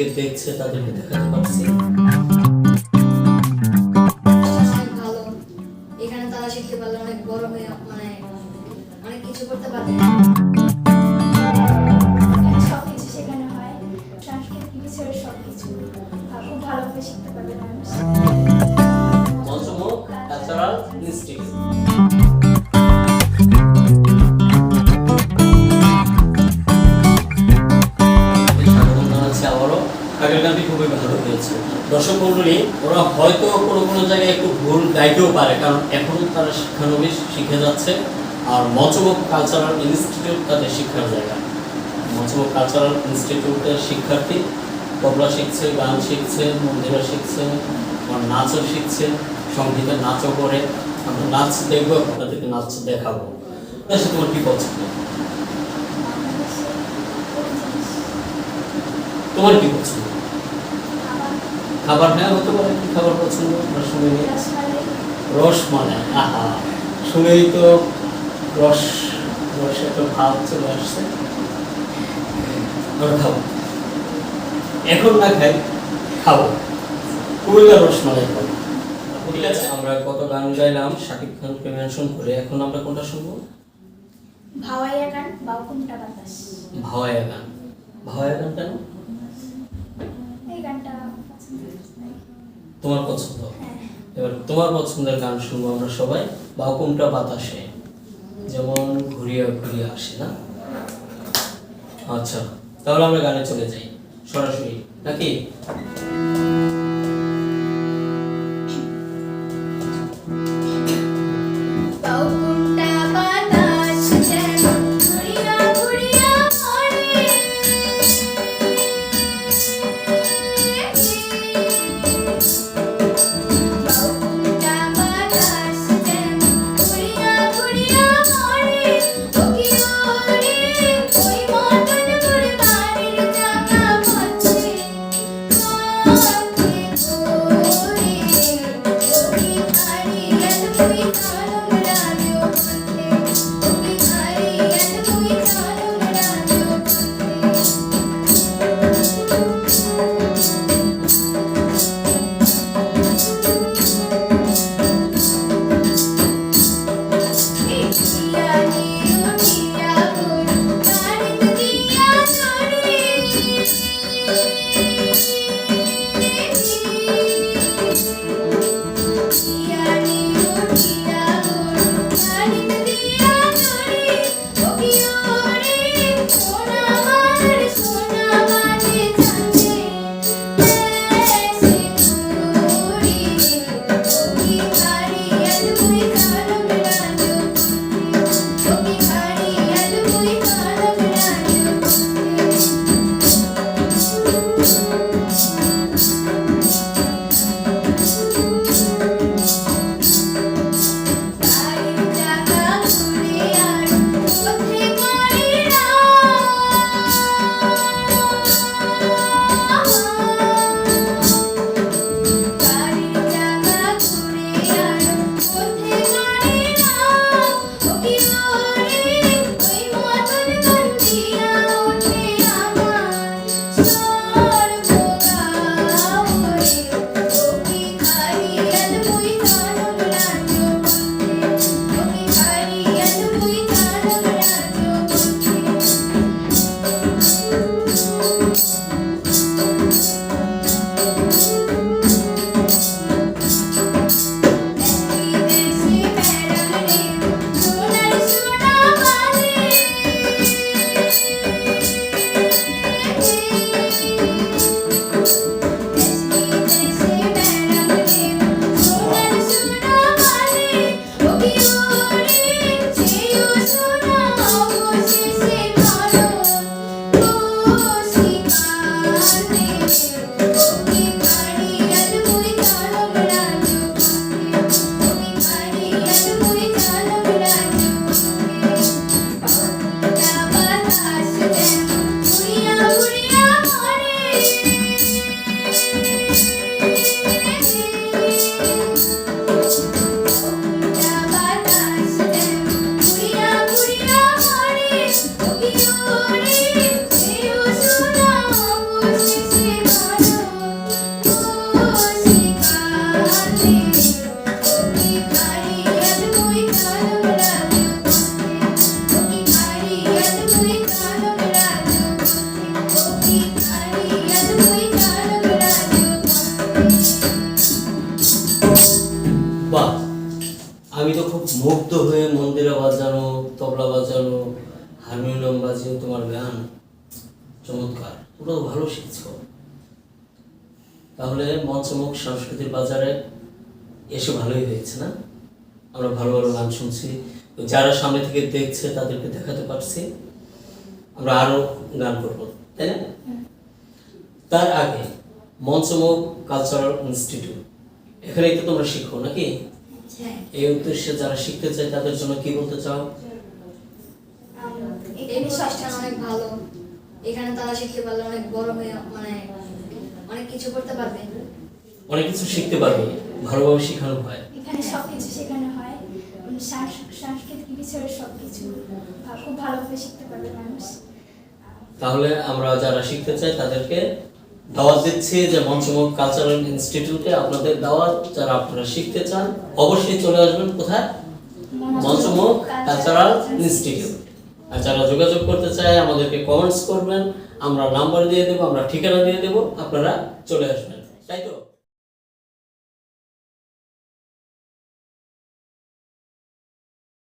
যাদেরকে দেখছে তাদেরকে দেখাতে পারছি। এখানে তারা শিখতে পারলে অনেক বড় হয়ে মানে অনেক কিছু করতে পারবে। সবকিছু শেখানো হয়। সাংস্কৃতিক বিষয়ের সবকিছু। খুব ভালোভাবে শিখতে পারবে মানুষ। মঞ্চমুখ কালচারাল ইনস্টিটিউট আগের গানটি খুবই ভালো হয়েছে। দর্শক মন্ডলী ওরা হয়তো কোনো কোনো জায়গায় একটু ভুল গাইতেও পারে, কারণ এখনও তারা শিক্ষানবিশ শিখে যাচ্ছে, আর মঞ্চমুখ কালচারাল ইনস্টিটিউট তাদের শিক্ষার জায়গা। মঞ্চমুখ কালচারাল ইনস্টিটিউটের শিক্ষার্থী তবলা শিখছে, গান শিখছে, মন্দিরা শিখছে নাচও শিখছে সঙ্গীতের নাচও করে। আমরা নাচ দেখব, আপনাদেরকে নাচ দেখাবো। আচ্ছা তোমার কি পছন্দ? তোমার কি পছন্দ? খাবার হ্যাঁ হতে পারে কি খাবার পছন্দ? আমরা শুনে রসমালাই রসমালাই আহা। শুনেই তো রস রসে তো ভাব চলে আসছে। খাব। এখন না খাই খাব। কুমিল্লা রসমালাই খাব ঠিক আছে আমরা কত গান গাইলাম শাকিব খানকে মেনশন করে। এখন আমরা কোনটা শুনব? ভাওয়াইয়া গান বাউকুমটা বাতাস। ভাওয়াইয়া গান। ভাওয়াইয়া গান কেন এই গানটা পছন্দ তোমার পছন্দ হ্যাঁ। এবার তোমার পছন্দের গান শুনব আমরা সবাই বা কোনটা বাতাসে। যেমন ঘুরিয়া ঘুরিয়া আসে না? আচ্ছা তাহলে আমরা গানে চলে যাই সরাসরি নাকি? মুগ্ধ হয়ে মন্দিরে বাজানো, তবলা বাজানো, হারমোনিয়াম বাজিয়ে তোমার গান চমৎকার। তো ভালো শিখছো। তাহলে মঞ্চমুখ সাংস্কৃতিক বাজারে এসে ভালোই হয়েছে, না? আমরা ভালো ভালো গান শুনছি। যারা সামনে থেকে দেখছে, তাদেরকে দেখাতে পারছি। আমরা আরও গান করব, তাই না? তার আগে মঞ্চমুখ কালচারাল ইনস্টিটিউট। এখানেই তো তোমরা শিখো, নাকি? এই উদ্দেশ্যে যারা শিখতে চায় তাদের জন্য কি বলতে চাও? অনেক ভালো। এখানে তারা শিখতে পারলে অনেক বড় হয়ে মানে অনেক কিছু করতে পারবে। অনেক কিছু শিখতে পারবে ভালোভাবে শেখানো হয়। এখানে সব কিছু শেখানো হয়। সাংস্কৃতিক বিষয়ে সব কিছু খুব ভালোভাবে শিখতে পারবে মানুষ। তাহলে আমরা যারা শিখতে চাই তাদেরকে দাওয়াত দিচ্ছি যে মঞ্চমুখ কালচারাল ইনস্টিটিউটে আপনাদের দাওয়াত যারা আপনারা শিখতে চান অবশ্যই চলে আসবেন কোথায়? মঞ্চমুখ কালচারাল ইনস্টিটিউট আর যারা যোগাযোগ করতে চায় আমাদেরকে কমেন্টস করবেন আমরা নাম্বার দিয়ে দেবো আমরা ঠিকানা দিয়ে দেবো আপনারা চলে আসবেন। তাই তো?